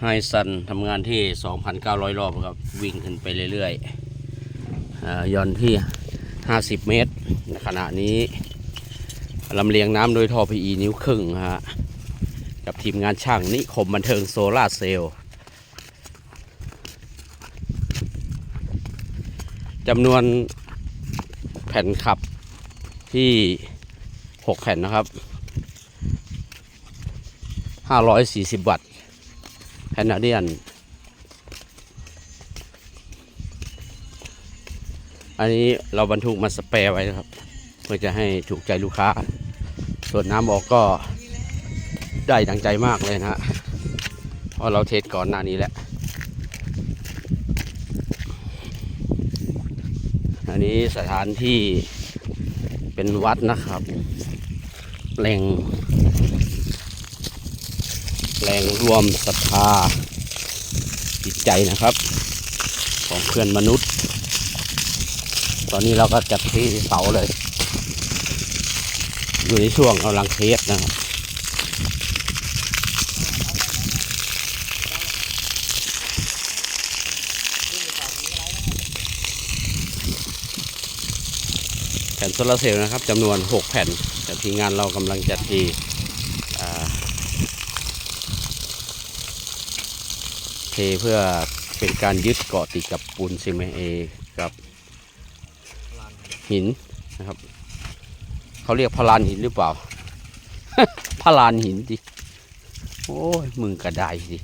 ไฮซันทำงานที่ 2,900 รอบครับ วิ่งขึ้นไปเรื่อยๆอ่ายอนที่ 50 เมตรในขณะนี้ลำเลียงน้ำโดยท่อ PE นิ้วครึ่งฮะ กับทีมงานช่างนิคมบันเทิงโซลาร์เซลล์จำนวนแผ่นขับที่ 6 แผ่นนะครับ 540 วัตต์ แคนาเดียน อันนี้เราบรรทุกมาสเปรย์ไว้นะครับ เพื่อจะให้ถูกใจลูกค้า ส่วนน้ำออกก็ได้ดังใจมากเลยนะฮะเพราะเราเทสก่อนหน้านี้แหละ อันนี้สถานที่เป็นวัดนะครับแหล่ง แรงรวมศรัทธาจิตใจนะครับ ของเพื่อนมนุษย์ ตอนนี้เราก็จัดที่เสาเลย อยู่ในช่วงกำลังเทสนะครับแผ่นโซลาร์เซลล์นะครับจำนวน 6 แผ่นแต่ทีมงานเรากำลังจัดที่อ่า เทเพื่อเป็นการยึดเกาะติดกับปูนซีเมนต์เอกับหินนะครับเขาเรียกพลานหินหรือเปล่า พลานหินดิโอ้ยมึงกระไดสิ